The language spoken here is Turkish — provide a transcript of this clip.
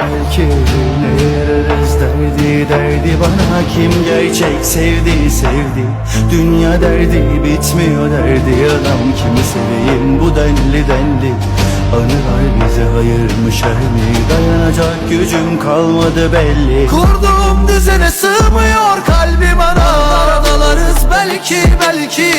Belki ne derdi derdi bana Kim gerçek sevdi sevdi. Dünya derdi bitmiyor derdi Adam kimi seveyim bu denli denli Anılar bize hayır mı mi? Dayanacak gücüm kalmadı belli. Kurduğum düzene sığmıyor kalbim ana Aradalarız belki belki.